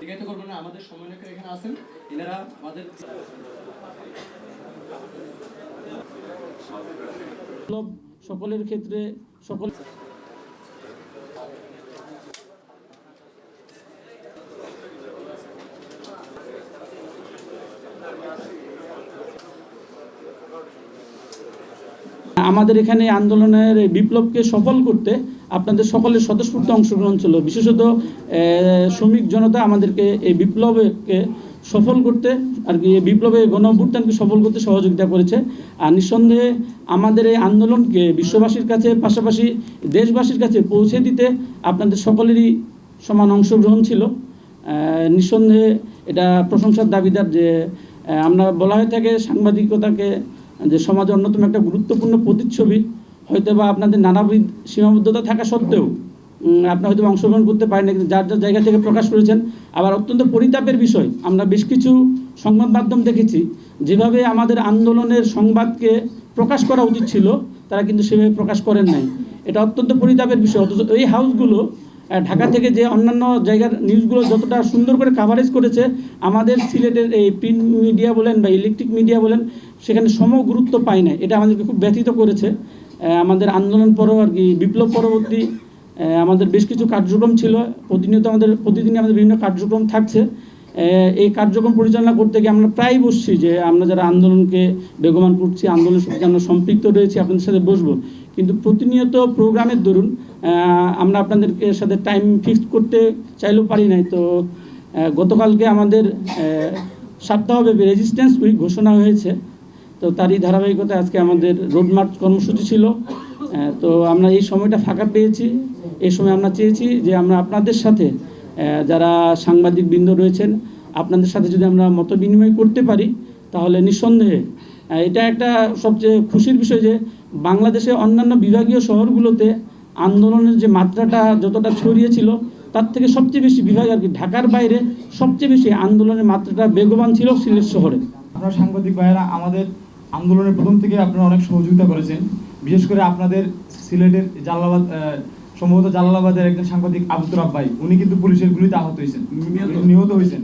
জিজ্ঞাসা করব না, আমাদের সমন্বয়করা এখানে আছেন। এনারা আমাদের সকলের ক্ষেত্রে সকল আমাদের এখানে আন্দোলনের বিপ্লবকে সফল করতে আপনাদের সকলের স্বতঃস্ফূর্ত অংশগ্রহণ ছিল। বিশেষত শ্রমিক জনতা আমাদেরকে এই বিপ্লবকে সফল করতে আর কি, এই বিপ্লবে গণ সফল করতে সহযোগিতা করেছে। আর নিঃসন্দেহে আমাদের এই আন্দোলনকে বিশ্ববাসীর কাছে, পাশাপাশি দেশবাসীর কাছে পৌঁছে দিতে আপনাদের সকলেরই সমান অংশগ্রহণ ছিল। নিঃসন্দেহে এটা প্রশংসার দাবিদার যে আমরা বলা হয়ে থাকে সাংবাদিকতাকে যে সমাজের অন্যতম একটা গুরুত্বপূর্ণ প্রতিচ্ছবি। হয়তো বা আপনাদের নানাবিধ সীমাবদ্ধতা থাকা সত্ত্বেও আপনারা হয়তো অংশগ্রহণ করতে পারেন না, কিন্তু যার যার জায়গা থেকে প্রকাশ করেছেন, আবার অত্যন্ত পরিতাপের বিষয়, আমরা বেশ কিছু সংবাদ মাধ্যম দেখেছি, যেভাবে আমাদের আন্দোলনের সংবাদকে প্রকাশ করা উচিত ছিল, তারা কিন্তু সেভাবে প্রকাশ করেন নাই। এটা অত্যন্ত পরিতাপের বিষয়, অথচ এই হাউসগুলো ঢাকা থেকে যে অন্যান্য জায়গার নিউজগুলো যতটা সুন্দর করে কাভারেজ করেছে, আমাদের সিলেটের এই প্রিন্ট মিডিয়া বলেন বা ইলেকট্রিক মিডিয়া বলেন, সেখানে সম গুরুত্ব পায় না এটা আমাদেরকে খুব ব্যথিত করেছে। আমাদের আন্দোলন পর আর কি, বিপ্লব পরবর্তী আমাদের বেশ কিছু কার্যক্রম ছিল। প্রতিনিয়ত আমাদের, প্রতিদিনই আমাদের বিভিন্ন কার্যক্রম থাকছে। এই কার্যক্রম পরিচালনা করতে গিয়ে আমরা প্রায় বসছি যে আমরা যারা আন্দোলনকে বেগমান করছি, আন্দোলনের সাথে আমরা সম্পৃক্ত রয়েছি, আপনাদের সাথে বসবো। কিন্তু প্রতিনিয়ত প্রোগ্রামের দরুন আমরা আপনাদের সাথে টাইম ফিক্সড করতে চাইলেও পারি নাই। তো গতকালকে আমাদের সপ্তাহব্যাপী রেজিস্ট্যান্স উইক ঘোষণা হয়েছে। তো তারই ধারাবাহিকতা আজকে আমাদের রোড মার্চ কর্মসূচি ছিল। তো আমরা এই সময়টা ফাঁকা পেয়েছি। এই সময় আমরা চেয়েছি যে আমরা আপনাদের সাথে যারা সাংবাদিক বৃন্দ রয়েছেন, আপনাদের সাথে যদি আমরা মত বিনিময় করতে পারি, তাহলে নিঃসন্দেহে এটা একটা সবচেয়ে খুশির বিষয় যে বাংলাদেশের অন্যান্য বিভাগীয় শহরগুলোতে আন্দোলনের যে মাত্রাটা যতটা ছড়িয়েছিল তার থেকে সবচেয়ে বেশি বিভাগ আর কি ঢাকার বাইরে সবচেয়ে বেশি আন্দোলনের মাত্রাটা বেগবান ছিল সিলেট শহরে। আপনারা সাংবাদিক ভাইয়েরা আমাদের আন্দোলনের প্রথম থেকে আপনারা অনেক সহযোগিতা করেছেন। বিশেষ করে আপনাদের সিলেটের জালালাবাদ আহ, সম্ভবত জালালাবাদের একজন সাংবাদিক আব্দুর রাব্বাই উনি কিন্তু পুলিশের গুলিতে আহত হয়েছেন। নিহত? হয়েছেন।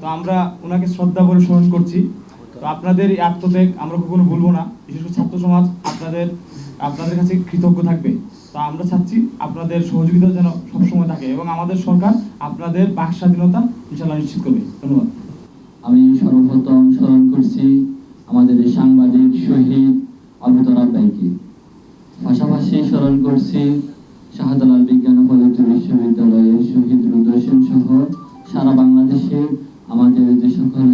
তো আমরা ওনাকে শ্রদ্ধা করে স্মরণ করছি। তো আপনাদের এই আত্মত্যাগ আমরা কখনো ভুলবো না। বিশেষ করে ছাত্র সমাজ আপনাদের আপনাদের কাছে কৃতজ্ঞ থাকবে। তো আমরা চাচ্ছি আপনাদের সহযোগিতা যেন সবসময় থাকে এবং আমাদের সরকার আপনাদের বাক স্বাধীনতা ইনশাল্লাহ নিশ্চিত করবে। ধন্যবাদ। আমি সর্বপ্রথম স্মরণ করছি আমাদের সাংবাদিক, শহীদ আবু তরাব ভাইকে পাশাপাশি স্মরণ করছি শাহজালাল বিজ্ঞান ও প্রযুক্তি বিশ্ববিদ্যালয়ের শহীদ রুদ্রসেন সহ সারা বাংলাদেশে আমাদের যে সকল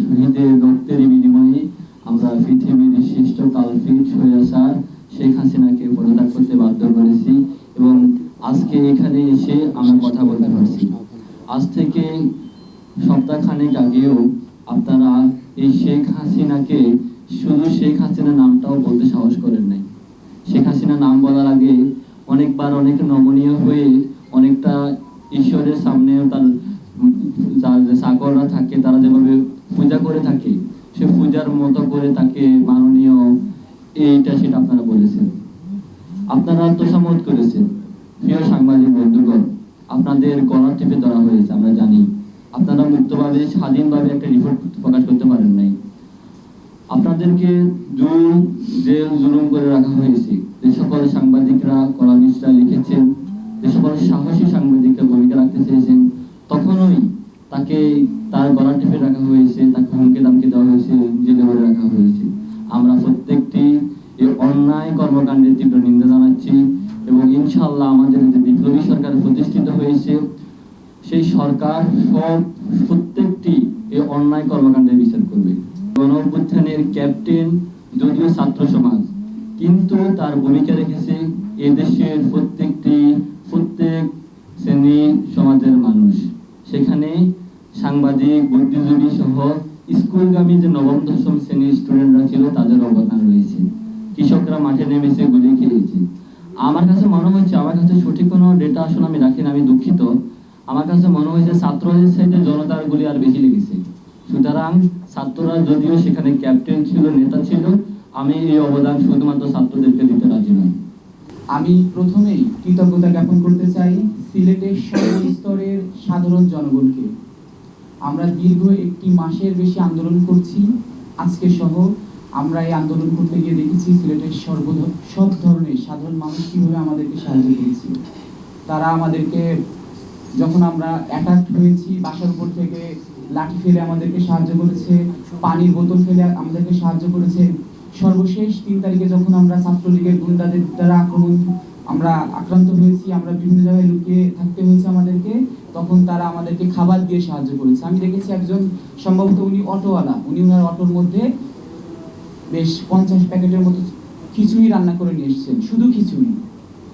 শহীদের রক্তের বিনিময়ে আমরা পৃথিবীর শ্রেষ্ঠ তালফিক সৈয়াসার শেখ হাসিনাকে পদত্যাগ করতে বাধ্য করেছি এবং আজকে এখানে এসে আমরা কথা বলতে পারছি। আজ থেকে সপ্তাহখানেক আগেও হাসিনাকে শুধু শেখ হাসিনা নামটাও বলতে সাহস করেন নাই। শেখ হাসিনা নাম বলার আগে অনেকবার অনেক নমনীয় হয়ে অনেকটা ঈশ্বরের সামনে তার যার যে চাকররা থাকে, তারা যেভাবে পূজা করে থাকে, সে পূজার মতো করে তাকে মাননীয় এইটা সেটা আপনারা বলেছেন। আপনারা তোষামত করেছেন। প্রিয় সাংবাদিক বন্ধুগণ, আপনাদের গলা টিপে ধরা হয়েছে, আমরা জানি। আপনারা মুক্তভাবে, স্বাধীনভাবে একটা রিপোর্ট প্রকাশ করতে পারেন নাই। আপনাদেরকে জুল, জেল জুলুম করে রাখা হয়েছে। যে সকল সাংবাদিকরা কলামিস্টরা লিখেছেন, যে সকল সাহসী সাংবাদিকরা ভূমিকা রাখতে চেয়েছেন, তখনই তাকে তার গলা টিপে রাখা হয়েছে তাকে হুমকে দামকে দেওয়া হয়েছে, জেলে ভরে রাখা হয়েছে। আমরা প্রত্যেকটি এই অন্যায় কর্মকাণ্ডের তীব্র নিন্দা জানাচ্ছি এবং ইনশাআল্লাহ আমাদের যে বিপ্লবী সরকার প্রতিষ্ঠিত হয়েছে, সেই সরকার সব প্রত্যেকটি এই অন্যায় কর্মকাণ্ডের বিচার গণ অভ্যুত্থানের ক্যাপ্টেন যদিও ছাত্র সমাজ, কিন্তু তার ভূমিকা রেখেছে এদেশের প্রত্যেকটি, প্রত্যেক শ্রেণি সমাজের মানুষ। সেখানে সাংবাদিক, বুদ্ধিজীবী সহ স্কুলগামী যে নবম, দশম শ্রেণির স্টুডেন্টরা ছিল, তাদের অবদান রয়েছে। কৃষকরা মাঠে নেমেছে, গুলি খেয়েছে আমার কাছে মনে হচ্ছে, আমার কাছে সঠিক কোনো ডেটা আসলে আমি রাখি না, আমি দুঃখিত। আমার কাছে মনে হয়েছে, ছাত্রদের সাথে জনতার গুলি আর বেশি লেগেছে। সুতরাং ছাত্ররা যদিও সেখানে ক্যাপ্টেন ছিল, নেতা ছিল, আমি এই অবদান শুধুমাত্র ছাত্রদেরকে দিতে রাজি নই। আমি প্রথমেই কৃতজ্ঞতা জ্ঞাপন করতে চাই সিলেটের সর্বস্তরের সাধারণ জনগণকে। আমরা দীর্ঘ একটি মাসের বেশি আন্দোলন করছি, আজকে সহ আমরা এই আন্দোলন করতে গিয়ে দেখেছি সিলেটের সর্ব সব ধরনের সাধারণ মানুষ কীভাবে আমাদেরকে সাহায্য করেছে। তারা আমাদেরকে যখন আমরা অ্যাটাক হয়েছি, বাসার উপর থেকে লাঠি ফেলে আমাদেরকে সাহায্য করেছে, পানির বোতল ফেলে আমাদেরকে সাহায্য করেছে। সর্বশেষ তিন তারিখে যখন আমরা ছাত্রলীগের গুন্ডাদের দ্বারা আক্রমণ, আমরা আক্রান্ত হয়েছি, আমরা বিভিন্ন জায়গায় লুকিয়ে থাকতে হয়েছে আমাদেরকে, তখন তারা আমাদেরকে খাবার দিয়ে সাহায্য করেছে। আমি দেখেছি একজন, সম্ভবত উনি অটোওয়ালা, উনি ওনার অটোর মধ্যে বেশ পঞ্চাশ প্যাকেটের মতো খিচুড়ি রান্না করে নিয়ে এসেছেন। শুধু খিচুড়ি।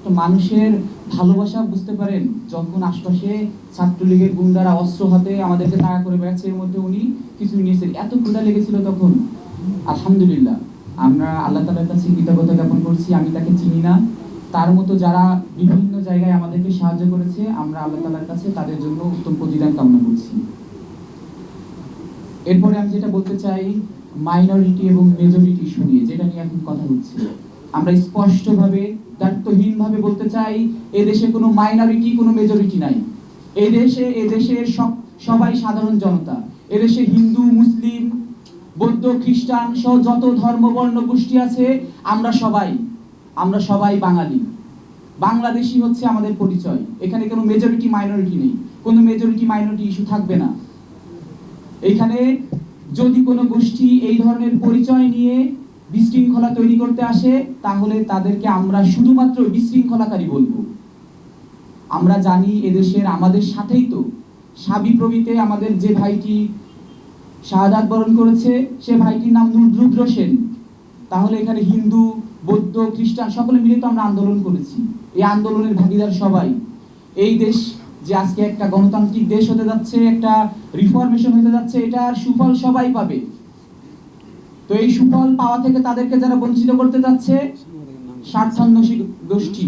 তো মানুষের ভালোবাসা বুঝতে পারেন, যখন আশপাশে ছাত্রলীগের গুন্ডারা অস্ত্র হাতে আমাদেরকে তাড়া করে বেড়াচ্ছে, এর মধ্যে উনি কিছু নিয়েছেন। এত ক্ষুধা লেগেছিল তখন। আলহামদুলিল্লাহ, আমরা আল্লাহ তালার কাছে কৃতজ্ঞতা জ্ঞাপন করছি, আমি তাকে চিনি না। তার মতো যারা বিভিন্ন জায়গায় আমাদেরকে সাহায্য করেছে, আমরা আল্লাহ তালার কাছে তাদের জন্য উত্তম প্রতিদান কামনা করছি। এরপরে আমি যেটা বলতে চাই মাইনরিটি এবং মেজরিটি ইস্যু নিয়ে, যেটা নিয়ে এখন কথা হচ্ছে। আমরা স্পষ্টভাবে দায়িত্বহীনভাবে বলতে চাই, এ দেশে কোনো মাইনরিটি কোনো মেজরিটি নাই। এই দেশে, এ সব, সবাই সাধারণ জনতা। এদেশে হিন্দু, মুসলিম, বৌদ্ধ, খ্রিস্টান সহ যত ধর্ম, বর্ণ, গোষ্ঠী আছে, আমরা সবাই আমরা সবাই বাঙালি। বাংলাদেশি হচ্ছে আমাদের পরিচয়। এখানে কোনো মেজরিটি মাইনরিটি নেই। কোনো মেজরিটি মাইনরিটি ইস্যু থাকবে না। এখানে যদি কোনো গোষ্ঠী এই ধরনের পরিচয় নিয়ে বিশৃঙ্খলা তৈরি করতে আসে, তাহলে তাদেরকে আমরা শুধুমাত্র বিশৃঙ্খলাকারী বলব। আমরা জানি এদেশের আমাদের সাথেই তো। সাবিপ্রবিতে আমাদের যে ভাইটি শাহাদাত বরণ করেছে, সে ভাইটির নাম রুদ্র সেন। তাহলে এখানে হিন্দু, বৌদ্ধ, খ্রিস্টান সকলে মিলে তো আমরা আন্দোলন করেছি। এই আন্দোলনের ভাগিদার সবাই। এই দেশ যে আজকে একটা গণতান্ত্রিক দেশ হতে যাচ্ছে, একটা রিফরমেশন হতে যাচ্ছে, এটার সুফল সবাই পাবে। তো এই সুফল পাওয়া থেকে তাদেরকে যারা বঞ্চিত করতে যাচ্ছে স্বার্থান্বেষী গোষ্ঠী,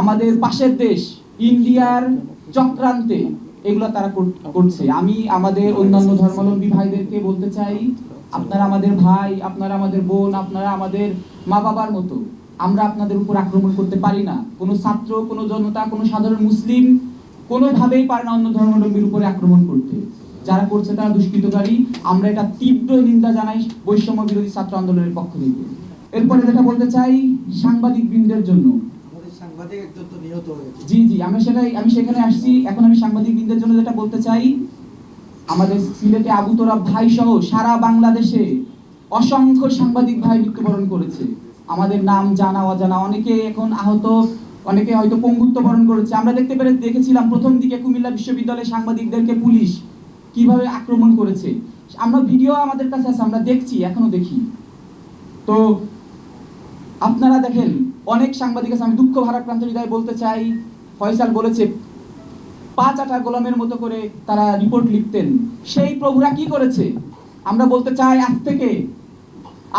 আমাদের পাশের দেশ, ইন্ডিয়ার চক্রান্তে এগুলো তারা করছে। আমি আমাদের অন্যান্য ধর্মাবলম্বী ভাইদেরকে বলতে চাই, আপনারা আমাদের ভাই, আপনারা আমাদের বোন, আপনারা আমাদের মা বাবার মতো, আমরা আপনাদের উপর আক্রমণ করতে পারি না। কোনো ছাত্র, কোনো জনতা, কোনো সাধারণ মুসলিম কোনোভাবেই পারে না অন্য ধর্মাবলম্বীর উপরে আক্রমণ করতে। যারা করছে তারা দুষ্কৃতকারী। আমরা এটা তীব্র নিন্দা জানাই বৈষম্য বিরোধী ছাত্র আন্দোলনের পক্ষ থেকে। এরপরে যেটা বলতে চাই সাংবাদিক বৃন্দের জন্য সাংবাদিক জি জি আমি সেটাই আমি সেখানে আসছি। এখন আমি সাংবাদিকদের জন্য যেটা বলতে চাই আমাদের সিলেটে আবু তোরাব ভাই সহ সারা বাংলাদেশে অসংখ্য সাংবাদিক ভাই মৃত্যুবরণ করেছে। আমাদের নাম জানা অজানা অনেকে এখন আহত অনেকে হয়তো পঙ্গুত্ব বরণ করেছে। আমরা দেখতে পেরে দেখেছিলাম প্রথম দিকে কুমিল্লা বিশ্ববিদ্যালয়ের সাংবাদিকদেরকে পুলিশ কীভাবে আক্রমণ করেছে? আমরা ভিডিও আমাদের কাছে আছে, আমরা দেখছি, এখনও দেখি। তো আপনারা দেখেন, অনেক সাংবাদিক আছে, আমি দুঃখ ভারাক্রান্ত হৃদয় বলতে চাই, ফয়সাল বলেছে, পাঁচ আটা গোলামের মতো করে তারা রিপোর্ট লিখতেন। সেই প্রভুরা কি করেছে? আমরা বলতে চাই, আজ থেকে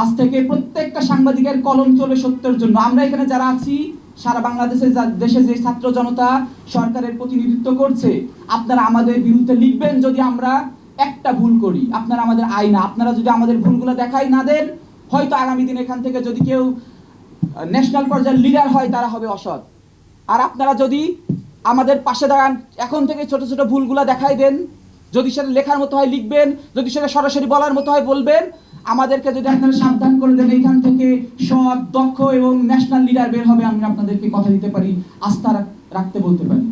আজ থেকে প্রত্যেকটা সাংবাদিকের কলম চলবে সত্যের জন্য। আমরা এখানে যারা আছি সারা বাংলাদেশে দেশে যে ছাত্র জনতা সরকারের প্রতিনিধিত্ব করছে, আপনারা আমাদের বিরুদ্ধে লিখবেন যদি আমরা একটা ভুল করি। আপনারা আমাদের আইনা, আপনারা যদি আমাদের ভুলগুলো দেখাই না দেন, হয়তো আগামী দিন এখান থেকে যদি কেউ ন্যাশনাল পর্যায়ের লিডার হয়, তারা হবে অসৎ। আর আপনারা যদি আমাদের পাশে দাঁড়ান, এখন থেকে ছোট ছোট ভুলগুলো দেখাই দেন, যদি সেটা লেখার মতো হয় লিখবেন, যদি সেটা সরাসরি বলার মতো হয় বলবেন আমাদেরকে যদি আপনারা সাবধান করে দেন, এইখান থেকে সৎ, দক্ষ এবং ন্যাশনাল লিডার বের হবে, আমি আপনাদেরকে কথা দিতে পারি, আস্থা রাখতে বলতে পারি।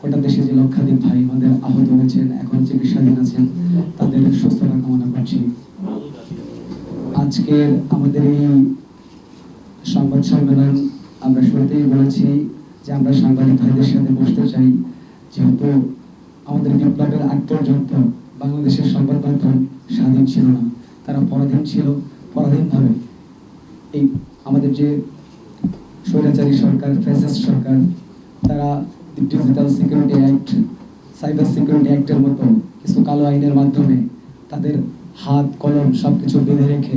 গোটা দেশে যে লক্ষাধিক ভাই আমাদের আহত হয়েছেন, এখন চিকিৎসাধীন আছেন, তাদের সুস্থতা কামনা করছি। আজকের আমাদের এই সংবাদ সম্মেলন আমরা শুরুতেই বলেছি যে আমরা সাংবাদিক ভাইদের সাথে বসতে চাই। যেহেতু আমাদের বিপ্লবের আগ পর্যন্ত বাংলাদেশের সংবাদ মাধ্যম স্বাধীন ছিল না। তারা পরাধীন ছিল পরাধীনভাবে এই আমাদের যে স্বৈরাচারী সরকার ফ্যাসিস্ট সরকার, তারা digital security act cyber security অ্যাক্টের মতো কিছু কালো আইনের মাধ্যমে তাদের হাত, কলম সব কিছু বেঁধে রেখে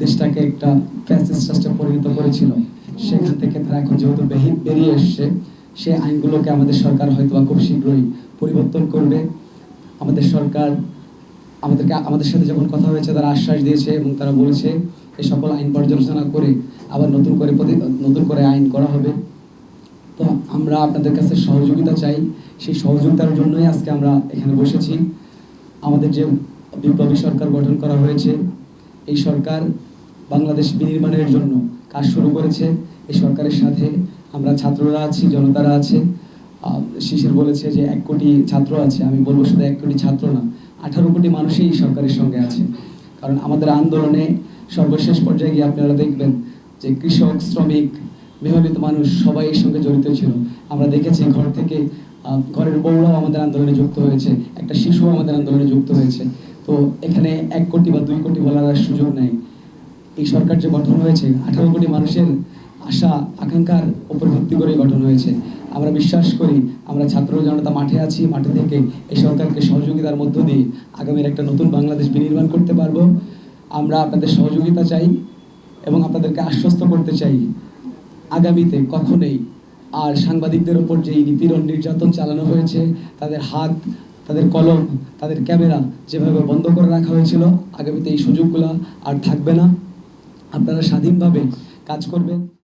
দেশটাকে একটা ফ্যাসিস্ট রাষ্ট্রে পরিণত করেছিল। সেখান থেকে তারা এখন যেহেতু বেরিয়ে এসছে, সেই আইনগুলোকে আমাদের সরকার হয়তো খুব শীঘ্রই পরিবর্তন করবে। আমাদের সরকার আমাদেরকে, আমাদের সাথে যখন কথা হয়েছে, তারা আশ্বাস দিয়েছে এবং তারা বলেছে এই সকল আইন পর্যালোচনা করে আবার নতুন করে নতুন করে আইন করা হবে। তো আমরা আপনাদের কাছে সহযোগিতা চাই। সেই সহযোগিতার জন্যই আজকে আমরা এখানে বসেছি। আমাদের যে বিপ্লবী সরকার গঠন করা হয়েছে, এই সরকার বাংলাদেশ বিনির্মাণের জন্য কাজ শুরু করেছে। এই সরকারের সাথে আমরা ছাত্ররা আছি, জনতারা আছে। শিশির বলেছে যে এক কোটি ছাত্র আছে। আমি বলব শুধু এক কোটি ছাত্র না আঠারো কোটি মানুষই এই সরকারের সঙ্গে আছে। কারণ আমাদের আন্দোলনে সর্বশেষ পর্যায়ে গিয়ে আপনারা দেখবেন যে কৃষক, শ্রমিক মেহনত মানুষ সবাই এর সঙ্গে জড়িত ছিল। আমরা দেখেছি ঘর থেকে ঘরের বউরাও আমাদের আন্দোলনে যুক্ত হয়েছে, একটা শিশুও আমাদের আন্দোলনে যুক্ত হয়েছে। তো এখানে এক কোটি বা দুই কোটি বলার আর সুযোগ নেই। এই সরকার যে গঠন হয়েছে, আঠারো কোটি মানুষের আশা, আকাঙ্ক্ষার উপর ভিত্তি করে গঠন হয়েছে। আমরা বিশ্বাস করি আমরা ছাত্র জনতা মাঠে আছি, মাঠে থেকে এই সরকারকে সহযোগিতার মধ্য দিয়ে আগামীর একটা নতুন বাংলাদেশ বিনির্মাণ করতে পারব। আমরা আপনাদের সহযোগিতা চাই এবং আপনাদেরকে আশ্বস্ত করতে চাই। আগামীতে কখনোই আর সাংবাদিকদের ওপর যে নিপীড়ন নির্যাতন চালানো হয়েছে, তাদের হাত, তাদের কলম, তাদের ক্যামেরা যেভাবে বন্ধ করে রাখা হয়েছিল, আগামীতে এই সুযোগগুলো আর থাকবে না। আপনারা স্বাধীনভাবে কাজ করবেন।